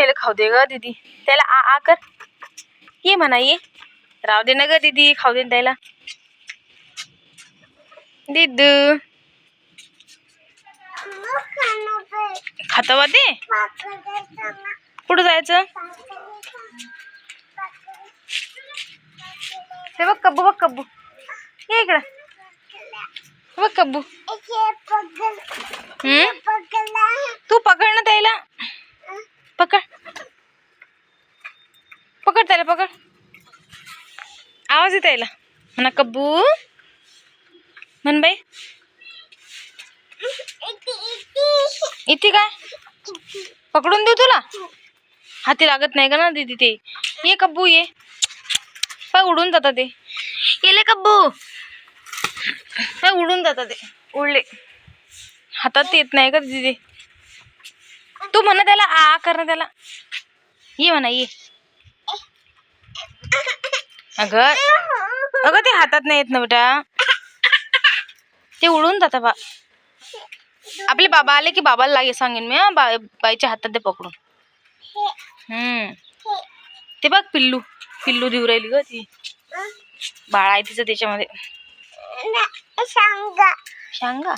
त्याला खाऊ दे ग दीदी. त्याला आ आ कर. ये म्हणा ये. राहू दे ना ग दीदी खाऊ दे ना त्याला. दिदू. खातं ते कुठं जायचं? ते बघ कब्बू बघ कब्बू. ये इकडं. बघ कब्बू. हम्म तू पकड ना त्याला पकड पकड त्याला पकड. आवाज येत यायला म्हणा कब्बू. म्हण बाई इथे काय? पकडून देऊ तुला? हाती लागत नाही का ना दीदी ते? ये कब्बू ये. पाय उडून जातात ते. येले कब्बू. पाय उडून जातात ते. उडले. हातात येत नाही का दीदी तू म्हणा त्याला आ कर ना त्याला. ये म्हणा ये. अगं अगं ते हातात नाही येत ना बेटा. ते उडून जातं बा. आपले बाबा आले की बाबाला लागे सांगेन मी हं, बा बाईच्या हातात दे पकडून. हम्म. ते बघ पिल्लू पिल्लू देऊ राहिली ग ती. बाळा आहे तिचं त्याच्यामध्ये. सांगा. सांगा.